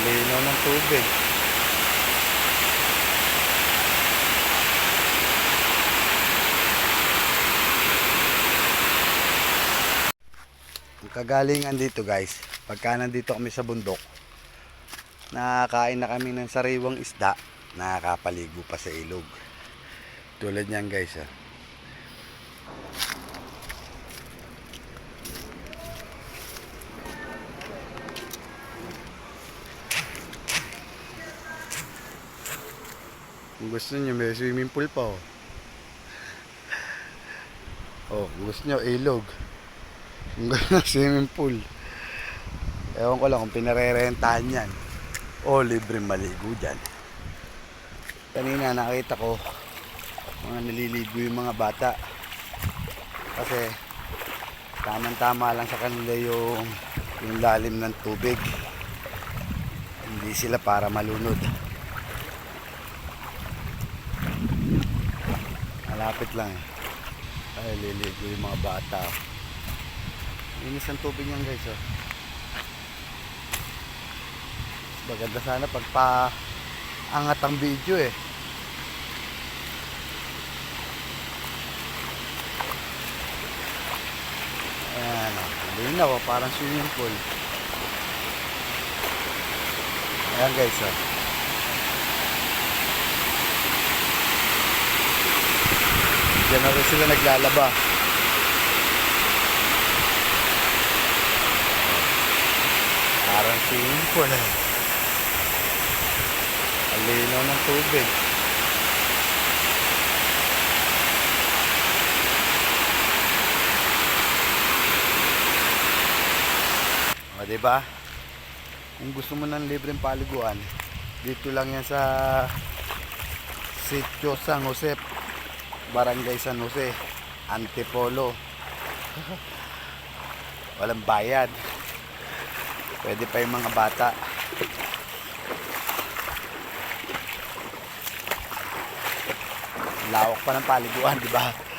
Linaw ng tubig. Ang kagalingan dito guys, pagka nandito kami sa bundok, nakakain na kami ng sariwang isda, nakakapaligo pa sa ilog. Tulad niyan guys ah. Kung gusto niyo, may swimming pool pa oh. Oh, kung gusto niyo, ilog. Kung gusto swimming pool. Ewan ko lang kung pinarerentahan yan. O, libre maligo dyan. Kanina nakita ko, mga naliligo yung mga bata. Kasi, tamang-tama lang sa kanila yung, yung lalim ng tubig. Hindi sila para malunod. Malapit lang eh. Ay, liligo yung mga bata. Linis ang tubig niyan guys oh. Maganda sana pagpa angat ang video eh. Ayan oh. Linaw oh, parang swimming pool. Ayan guys oh. Diyan na rin sila naglalaba. Parang swimming pool eh. Ang linaw ng tubig. O, diba? Kung gusto mo ng libreng paliguan, dito lang yan sa Sitio San Jose, Barangay San Jose, Antipolo. Walang bayad. Pwede pa yung mga bata. Lawak pa ng paliguan, di ba?